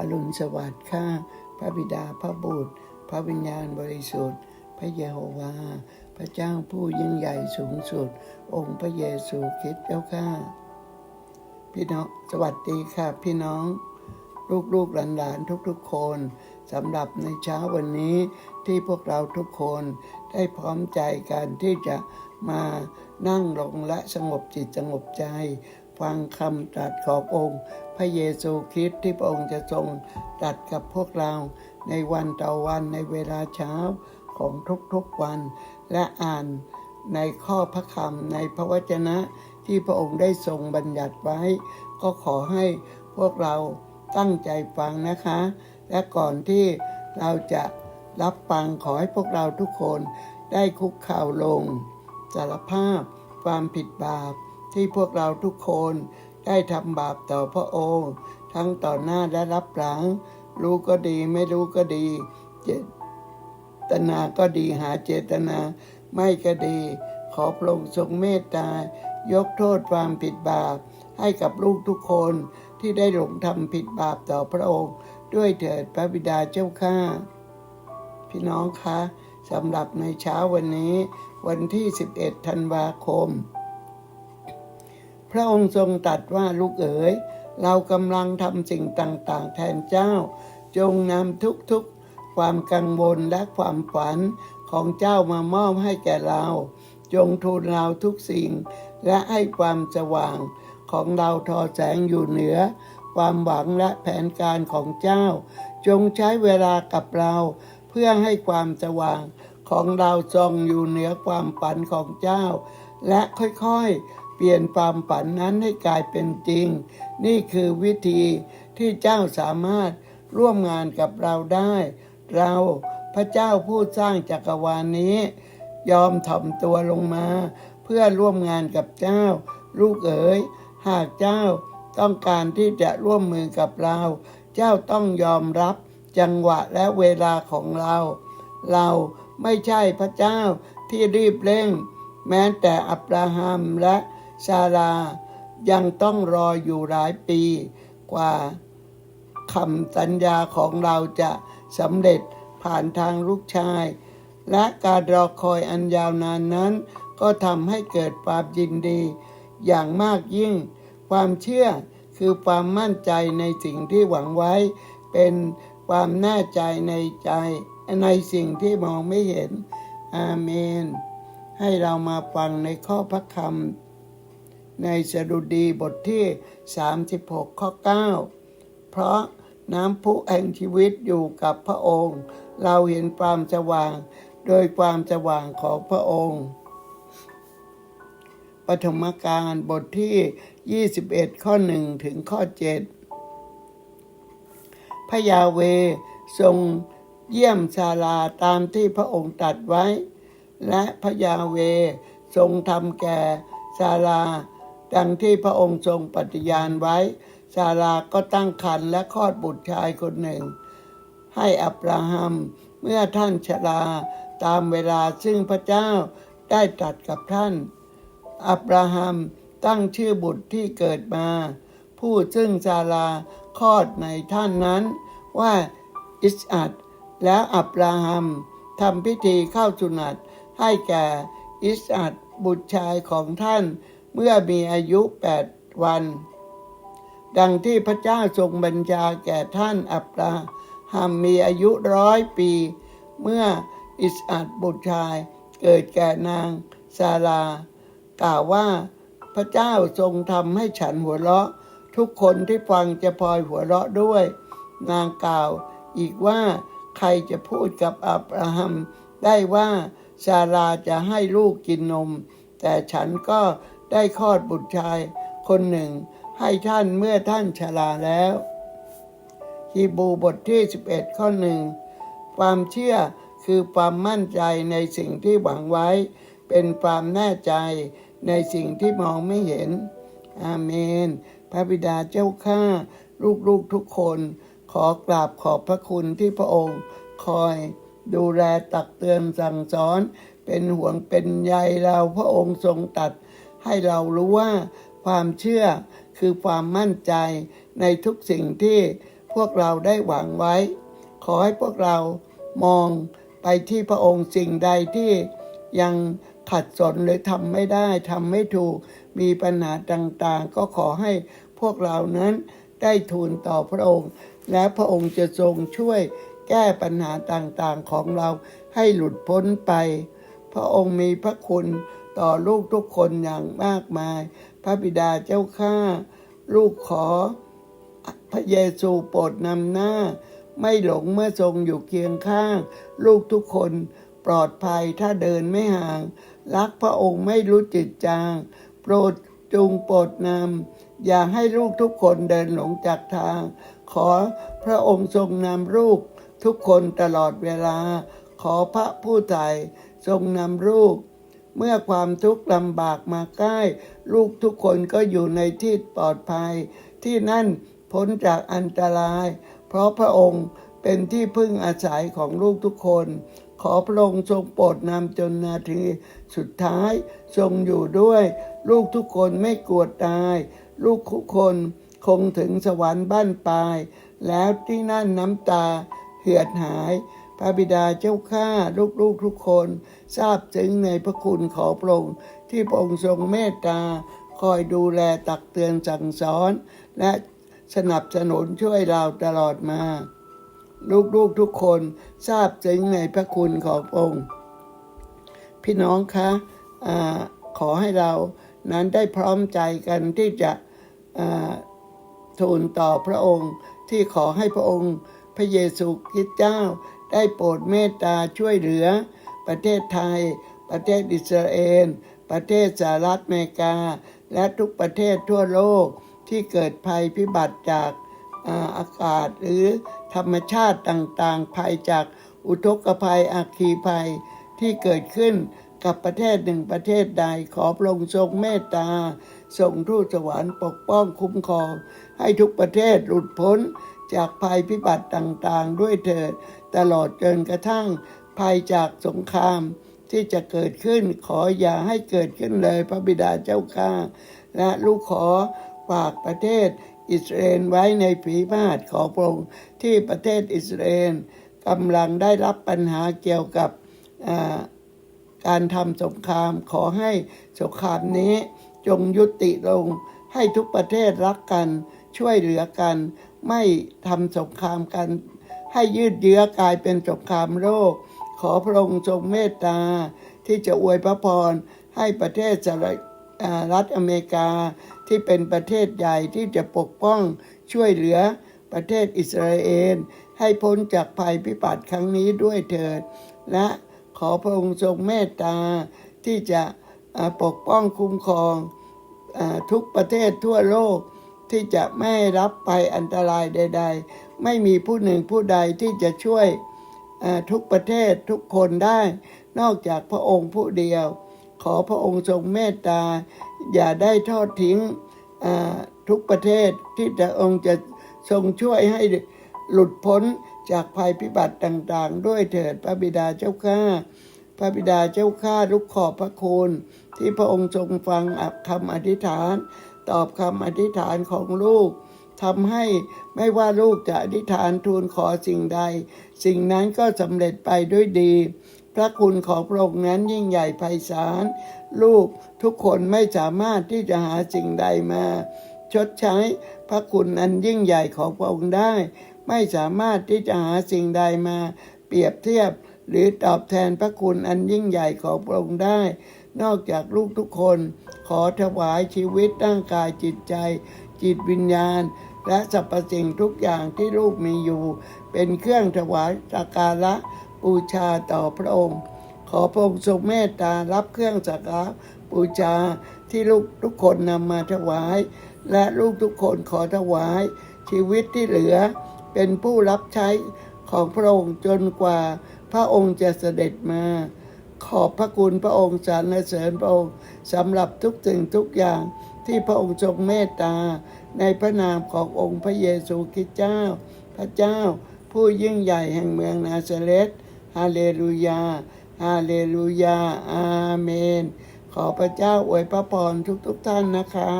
อรุณสวัสดิ์ข้าพระบิดาพระบุตร พระวิญญาณบริสุทธิ์ พระเยโฮวา พระเจ้าผู้ยิ่งใหญ่สูงสุด องค์พระเยซูคริสต์เจ้าข้าพี่น้องสวัสดีค่ะ พี่น้องลูกๆหลานๆทุกๆคนสำหรับในเช้าวันนี้ที่พวกเราทุกคนได้พร้อมใจกันที่จะมานั่งลงและสงบจิตสงบใจ ฟังคำตรัสขององค์ พระเยซูคริสต์ที่พระองค์จะทรงตรัสกับพวกเราในวันต่อวันในเวลาเช้าของทุกๆวัน และอ่านในข้อพระคำในพระวจนะที่พระองค์ได้ทรงบัญญัติไว้ ก็ขอให้พวกเราตั้งใจฟังนะคะ และก่อนที่เราจะรับฟังขอให้พวกเราทุกคนได้คุกเข่าลงสารภาพความผิดบาป ที่พวกเราทุกคนได้ทำบาปต่อพระองค์ ทั้งต่อหน้าและรับหลัง รู้ก็ดีไม่รู้ก็ดี เจตนาก็ดีหาเจตนา ไม่ก็ดี ขอพระองค์ทรงเมตตายกโทษความผิดบาป ให้กับลูกทุกคนที่ได้หลงทำผิดบาปต่อพระองค์ ด้วยเถิดพระบิดาเจ้าข้าพี่น้องคะสำหรับในเช้าวันนี้ วันที่ 11 ธันวาคม พระองค์ทรงตรัสว่าลูกเอ๋ย เรากำลังทำสิ่งต่างๆ แทนเจ้า จงนำทุกๆ ความกังวลและความฝันของเจ้ามามอบให้แก่เรา จงทูลเราทุกสิ่ง และให้ความสว่างของเราทอแสงอยู่เหนือ ความหวังและแผนการของเจ้า จงใช้เวลากับเราเพื่อให้ความสว่างของเราจองอยู่เหนือความฝันของเจ้า และค่อยๆ ปลี่ยนความฝันนั้นให้กลายเป็นจริง นี่คือวิธีที่เจ้าสามารถร่วมงานกับเราได้ เราพระเจ้าผู้สร้างจักรวาลนี้ ยอมถ่อมตัวลงมา เพื่อร่วมงานกับเจ้า ลูกเอ๋ย หากเจ้าต้องการที่จะร่วมมือกับเรา เจ้าต้องยอมรับจังหวะและเวลาของเรา เราไม่ใช่พระเจ้าที่รีบเร่ง แม้แต่อับราฮัมและ ซารายังต้องรออยู่หลายปีกว่าคำสัญญาของเราจะสำเร็จผ่านทางลูกชาย และการรอคอยอันยาวนานนั้น ก็ทำให้เกิดความยินดี อย่างมากยิ่ง ความเชื่อคือความมั่นใจในสิ่งที่หวังไว้ เป็นความแน่ใจในใจในสิ่งที่มองไม่เห็น อาเมน ให้เรามาฟังในข้อพระคำ ในสดุดีบทที่ 36 ข้อ 9 เพราะน้ำพุแห่งชีวิตอยู่กับพระองค์ เราเห็นความสว่าง โดยความสว่างของพระองค์ปฐมกาลบทที่ 21 ข้อ 1 ถึงข้อ 7 พระยาเวทรงเยี่ยมชาลาตามที่พระองค์ตัดไว้ และพระยาเวทรงทำแก่ชาลา ดังที่พระองค์ทรงปฏิญาณไว้ชาลาก็ตั้งครรภ์และคลอดบุตรชายคนหนึ่ง ให้อับราฮัม เมื่อท่านชราตามเวลาซึ่งพระเจ้าได้ตรัสกับท่าน อับราฮัมตั้งชื่อบุตรที่เกิดมา ผู้ซึ่งซาลาคลอดในท่านนั้น ว่าอิสอัดแล้วอับราฮัมทำพิธีเข้าสุนัตให้แก่อิสอัดบุตรชายของท่าน เมื่อมีอายุแปดวัน ดังที่พระเจ้าทรงบัญชาแก่ท่านอับราฮัมมีอายุร้อยปี เมื่ออิสอัดบุตรชายเกิดแก่นางซาลากล่าวว่าพระเจ้าทรงทำให้ฉันหัวเราะ ทุกคนที่ฟังจะพลอยหัวเราะด้วย นางกล่าวอีกว่าใครจะพูดกับอับราฮัมได้ว่าซาราจะให้ลูกกินนม แต่ฉันก็ ได้คลอดบุตรชายคนหนึ่งให้ท่านเมื่อท่านชราแล้วฮีบูบทที่ 11 ข้อหนึ่งความเชื่อคือความมั่นใจในสิ่งที่หวังไว้ เป็นความแน่ใจในสิ่งที่มองไม่เห็น อาเมน พระบิดาเจ้าข้าลูกๆทุกคน ขอกราบขอบพระคุณที่พระองค์ คอยดูแลตักเตือนสั่งสอน เป็นห่วงเป็นใยเราพระองค์ทรงตัด ให้เรารู้ว่าความเชื่อคือความมั่นใจในทุกสิ่งที่พวกเราได้หวังไว้ ขอให้พวกเรามองไปที่พระองค์สิ่งใดที่ยังขัดสนหรือทำไม่ได้ทำไม่ถูกมีปัญหาต่างๆ ก็ขอให้พวกเรานั้นได้ทูลต่อพระองค์ และพระองค์จะทรงช่วยแก้ปัญหาต่างๆของเราให้หลุดพ้นไป พระองค์มีพระคุณ ต่อลูกทุกคนอย่างมากมาย พระบิดาเจ้าข้าลูกขอ พระเยซูโปรดนำหน้า ไม่หลงเมื่อทรงอยู่เคียงข้าง ลูกทุกคนปลอดภัยถ้าเดินไม่ห่าง รักพระองค์ไม่รู้จิตจาง โปรดจูงโปรดนำอย่าให้ลูกทุกคนเดินหลงจากทาง ขอพระองค์ทรงนำลูกทุกคนตลอดเวลา ขอพระผู้ไถ่ทรงนำลูก เมื่อความทุกข์ลำบากมาใกล้ ลูกทุกคนก็อยู่ในที่ปลอดภัย ที่นั่นพ้นจากอันตราย เพราะพระองค์เป็นที่พึ่งอาศัยของลูกทุกคน ขอพระองค์ทรงโปรดนำจนนาทีสุดท้ายทรงอยู่ด้วย ลูกทุกคนไม่กลัวตาย ลูกทุกคนคงถึงสวรรค์บ้านปลาย แล้วที่นั่นน้ำตาเหือดหาย พระบิดาเจ้าข้าลูกๆทุกคนทราบถึงในพระคุณขอพระองค์ที่พระองค์ทรงเมตตา คอยดูแลตักเตือนสั่งสอน และสนับสนุนช่วยเราตลอดมา ลูกๆทุกคนทราบถึงในพระคุณของพระองค์ พี่น้องคะอาขอให้เรานั้นได้พร้อมใจกันที่จะทูลต่อพระองค์ที่ขอให้พระองค์ พระเยซูคริสต์เจ้า ได้โปรดเมตตาช่วยเหลือ ประเทศไทย ประเทศอิสราเอล ประเทศสหรัฐอเมริกา และทุกประเทศทั่วโลกที่เกิดภัยพิบัติจากอาอากาศหรือธรรมชาติต่างๆ ภัยจากอุทกภัยอัคคีภัยที่เกิดขึ้นกับประเทศหนึ่งประเทศใดขอพระองค์ทรงเมตตาส่งทูตสวรรค์ปกป้องคุ้มครอง ให้ทุกประเทศหลุดพ้นจากภัยพิบัติต่างๆ ด้วยเถิด ตลอดจนกระทั่งภัยจากสงครามที่จะเกิดขึ้นขออย่าให้เกิดขึ้นเลยพระบิดาเจ้าข้าและลูกขอฝากประเทศอิสราเอลไว้ในผีพาดของพระองค์ที่ประเทศอิสราเอลกำลังได้รับปัญหาเกี่ยวกับการทำสงครามขอให้สงครามนี้จงยุติลงให้ทุกประเทศรักกันช่วยเหลือกัน ไม่ทำสงครามกัน ให้ยืดเยื้อกลายเป็นสงครามโลก ขอพระองค์ทรงเมตตา ที่จะอวยพระพรให้ประเทศสหรัฐอเมริกาที่เป็นประเทศใหญ่ที่จะปกป้องช่วยเหลือประเทศอิสราเอลให้พ้นจากภัยพิบัติครั้งนี้ด้วยเถิด และขอพระองค์ทรงเมตตา ที่จะปกป้องคุ้มครองอทุกประเทศทั่วโลกที่จะไม่รับภัยอันตรายใด ๆ ไม่มีผู้หนึ่งผู้ใดที่จะช่วยทุกประเทศทุกคนได้ นอกจากพระองค์ผู้เดียว ขอพระองค์ทรงเมตตา อย่าได้ทอดทิ้งทุกประเทศที่พระองค์จะทรงช่วยให้หลุดพ้นจากภัยพิบัติต่างๆ ด้วยเถิดพระบิดาเจ้าข้าพระบิดาเจ้าข้าลูกขอบพระคุณที่พระองค์ทรงฟังคำอธิษฐาน ตอบคำอธิษฐานของลูก ทำให้ไม่ว่าลูกจะอธิษฐานทูลขอสิ่งใด สิ่งนั้นก็สำเร็จไปด้วยดี พระคุณของพระองค์นั้นยิ่งใหญ่ไพศาลลูกทุกคนไม่สามารถที่จะหาสิ่งใดมา ชดใช้พระคุณอันยิ่งใหญ่ของพระองค์ได้ ไม่สามารถที่จะหาสิ่งใดมา เปรียบเทียบหรือตอบแทนพระคุณอันยิ่งใหญ่ของพระองค์ได้ นอกจากลูกทุกคน ขอถวายชีวิตร่างกายจิตใจ จิตวิญญาณ และสรรพสิ่งทุกอย่างที่ลูกมีอยู่ เป็นเครื่องถวายสักการะบูชาต่อพระองค์ ขอพระองค์ทรงเมตตารับเครื่องสักการะบูชาที่ลูกทุกคนนำมาถวาย และลูกทุกคนขอถวาย ชีวิตที่เหลือ เป็นผู้รับใช้ของพระองค์จนกว่าพระองค์จะเสด็จมา ขอบพระคุณพระองค์สรรเสริญพระองค์สำหรับทุกสิ่งทุกอย่าง ที่พระองค์ทรงเมตตา ในพระนามขององค์พระเยซูคริสต์เจ้า พระเจ้า ผู้ยิ่งใหญ่แห่งเมืองนาซาเรตฮาเลลูยาฮาเลลูยาอาเมน ขอพระเจ้าอวยพระพรทุกๆทท่านนะคะ